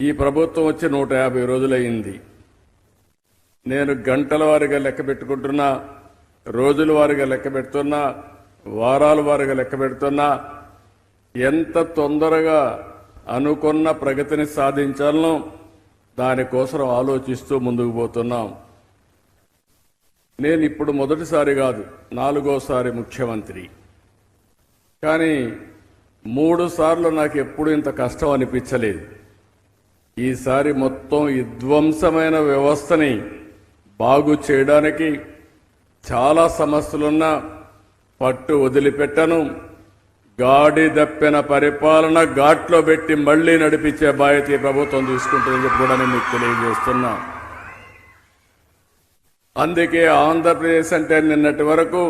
ఈ ప్రభుత్వం వచ్చి నూట యాభై రోజులయ్యింది. నేను గంటల వారిగా లెక్క పెట్టుకుంటున్నా రోజుల వారిగా లెక్క పెడుతున్నా వారాల వారిగా లెక్క పెడుతున్నా ఎంత తొందరగా అనుకున్న ప్రగతిని సాధించాలనో దానికోసం ఆలోచిస్తూ ముందుకు పోతున్నాం. నేను ఇప్పుడు మొదటిసారి కాదు నాలుగోసారి ముఖ్యమంత్రి. కానీ మూడు సార్లు నాకు ఎప్పుడు ఇంత కష్టం అనిపించలేదు. ఈసారి మొత్తం విధ్వంసమైన వ్యవస్థని బాగు చేయడానికి చాలా సమస్యలున్న పట్టు వదిలిపెట్టను. గాడి దప్పిన పరిపాలన ఘాట్లో పెట్టి మళ్ళీ నడిపించే బాధ్యత ప్రభుత్వం తీసుకుంటుందని చెప్పి కూడా నేను మీకు తెలియజేస్తున్నా. అందుకే ఆంధ్రప్రదేశ్ అంటే నిన్నటి వరకు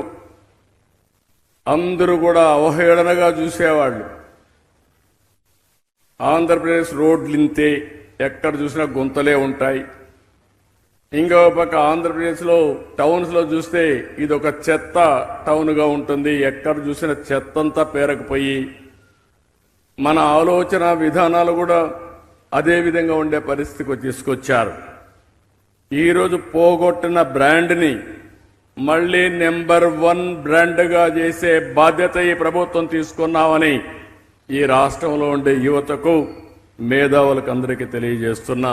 అందరూ కూడా అవహేళనగా చూసేవాళ్ళు. ఆంధ్రప్రదేశ్ రోడ్లు ఇంతే ఎక్కడ చూసినా గుంతలే ఉంటాయి. ఇంకో పక్క ఆంధ్రప్రదేశ్లో టౌన్స్లో చూస్తే ఇది ఒక చెత్త టౌన్గా ఉంటుంది. ఎక్కడ చూసిన చెత్తంతా పేరకపోయి మన ఆలోచన విధానాలు కూడా అదే విధంగా ఉండే పరిస్థితికి తీసుకొచ్చారు. ఈరోజు పోగొట్టిన బ్రాండ్ని మళ్ళీ నెంబర్ వన్ బ్రాండ్గా చేసే బాధ్యత ఈ ప్రభుత్వం తీసుకున్నామని ఈ రాష్ట్రంలో ఉండే యువతకు మేధావులకు అందరికీ తెలియజేస్తున్నా.